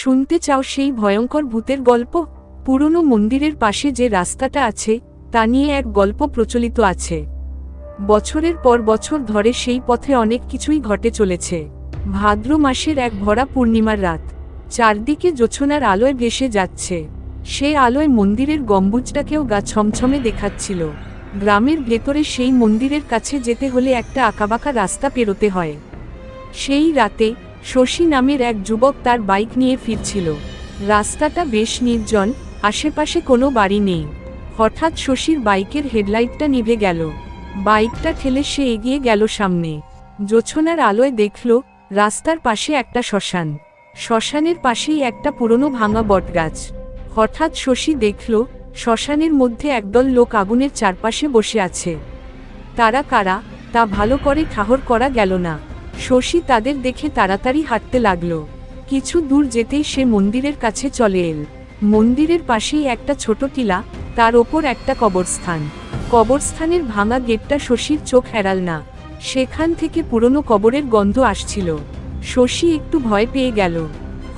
শুনতে চাও সেই ভয়ঙ্কর ভূতের গল্প? পুরনো মন্দিরের পাশে যে রাস্তাটা আছে, তা নিয়ে এক গল্প প্রচলিত আছে। বছরের পর বছর ধরে সেই পথে অনেক কিছুই ঘটে চলেছে। ভাদ্র মাসের এক ভরা পূর্ণিমার রাত। চারদিকে জোছনার আলোয় ভেসে যাচ্ছে। সে আলোয় মন্দিরের গম্বুজটাকেও গা ছমছমে দেখাচ্ছিল। গ্রামের ভেতরে সেই মন্দিরের কাছে যেতে হলে একটা আঁকাবাঁকা রাস্তা পেরোতে হয়। সেই রাতে শশী নামের এক যুবক তার বাইক নিয়ে ফিরছিল। রাস্তাটা বেশ নির্জন, আশেপাশে কোনো বাড়ি নেই। হঠাৎ শশীর বাইকের হেডলাইটটা নিভে গেল। বাইকটা ঠেলে সে এগিয়ে গেল সামনে। জোছনার আলোয় দেখল, রাস্তার পাশে একটা শ্মশান। শ্মশানের পাশেই একটা পুরনো ভাঙা বটগাছ। হঠাৎ শশী দেখল, শ্মশানের মধ্যে একদল লোক আগুনের চারপাশে বসে আছে। তারা কারা, তা ভালো করে ঠাহর করা গেল না। শশী তাদের দেখে তাড়াতাড়ি হাঁটতে লাগল। কিছু দূর যেতেই সে মন্দিরের কাছে চলে এল। মন্দিরের পাশেই একটা ছোট টিলা, তার ওপর একটা কবরস্থান। কবরস্থানের ভাঙা গেটটা শশীর চোখ এড়াল না। সেখান থেকে পুরনো কবরের গন্ধ আসছিল। শশী একটু ভয় পেয়ে গেল।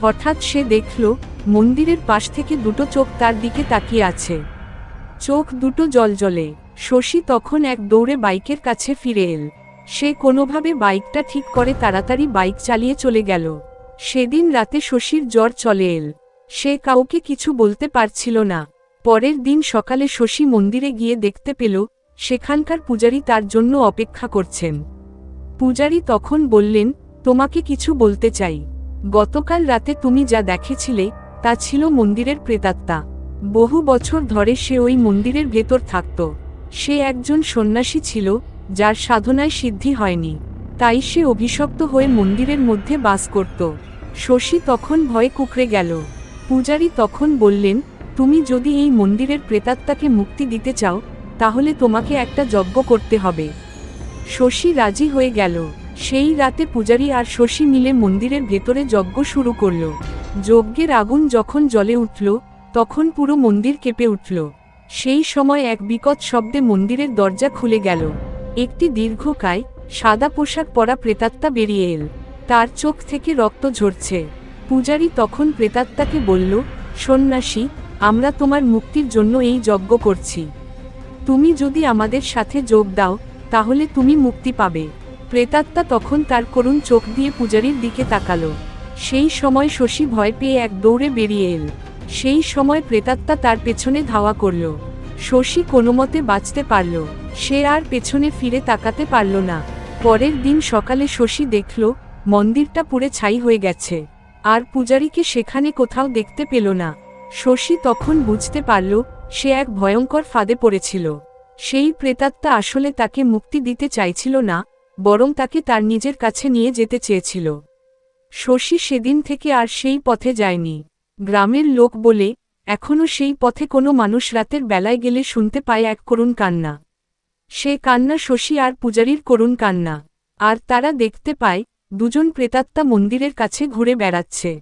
হঠাৎ সে দেখল, মন্দিরের পাশ থেকে দুটো চোখ তার দিকে তাকিয়ে আছে। চোখ দুটো জলজলে। শশী তখন এক দৌড়ে বাইকের কাছে ফিরে এল। সে কোনোভাবে বাইকটা ঠিক করে তাড়াতাড়ি বাইক চালিয়ে চলে গেল। সেদিন রাতে শশীর জ্বর চলে এল। সে কাউকে কিছু বলতে পারছিল না। পরের দিন সকালে শশী মন্দিরে গিয়ে দেখতে পেল, সেখানকার পূজারী তার জন্য অপেক্ষা করছেন। পূজারী তখন বললেন, তোমাকে কিছু বলতে চাই। গতকাল রাতে তুমি যা দেখেছিলে, তা ছিল মন্দিরের প্রেতাত্মা। বহু বছর ধরে সে ওই মন্দিরের ভেতর থাকত। সে একজন সন্ন্যাসী ছিল যার সাধনায় সিদ্ধি হয়নি। তাই সে অভিশপ্ত হয়ে মন্দিরের মধ্যে বাস করত। শশী তখন ভয়ে কুকড়ে গেল। পূজারী তখন বললেন, তুমি যদি এই মন্দিরের প্রেতাত্মাকে মুক্তি দিতে চাও, তাহলে তোমাকে একটা যজ্ঞ করতে হবে। শশী রাজি হয়ে গেল। সেই রাতে পূজারী আর শশী মিলে মন্দিরের ভেতরে যজ্ঞ শুরু করল। যজ্ঞের আগুন যখন জলে উঠল, তখন পুরো মন্দির কেঁপে উঠল। সেই সময় এক বিকট শব্দে মন্দিরের দরজা খুলে গেল। একটি দীর্ঘকায়, সাদা পোশাক পরা প্রেতাত্মা বেরিয়ে এল। তার চোখ থেকে রক্ত ঝরছে। পূজারী তখন প্রেতাত্মাকে বলল, সন্ন্যাসী, আমরা তোমার মুক্তির জন্য এই যজ্ঞ করছি। তুমি যদি আমাদের সাথে যোগ দাও, তাহলে তুমি মুক্তি পাবে। প্রেতাত্মা তখন তার করুণ চোখ দিয়ে পূজারীর দিকে তাকালো। সেই সময় শশী ভয় পেয়ে এক দৌড়ে বেরিয়ে এল। সেই সময় প্রেতাত্মা তার পেছনে ধাওয়া করল। শশী কোনোমতে বাঁচতে পারল, সে আর পেছনে ফিরে তাকাতে পারল না। পরের দিন সকালে শশী দেখল, মন্দিরটা পুড়ে ছাই হয়ে গেছে। আর পূজারীকে সেখানে কোথাও দেখতে পেল না। শশী তখন বুঝতে পারল, সে এক ভয়ঙ্কর ফাঁদে পড়েছিল। সেই প্রেতাত্মা আসলে তাকে মুক্তি দিতে চাইছিল না, বরং তাকে তার নিজের কাছে নিয়ে যেতে চেয়েছিল। শশী সেদিন থেকে আর সেই পথে যায়নি। গ্রামের লোক বলে এখনও সেই পথে কোনো মানুষ রাতের বেলায় গেলে শুনতে পায় এক করুণ কান্না। সে কান্না শশী আর পূজারীর করুণ কান্না। আর তারা দেখতে পায়, দুজন প্রেতাত্মা মন্দিরের কাছে ঘুরে বেড়াচ্ছে।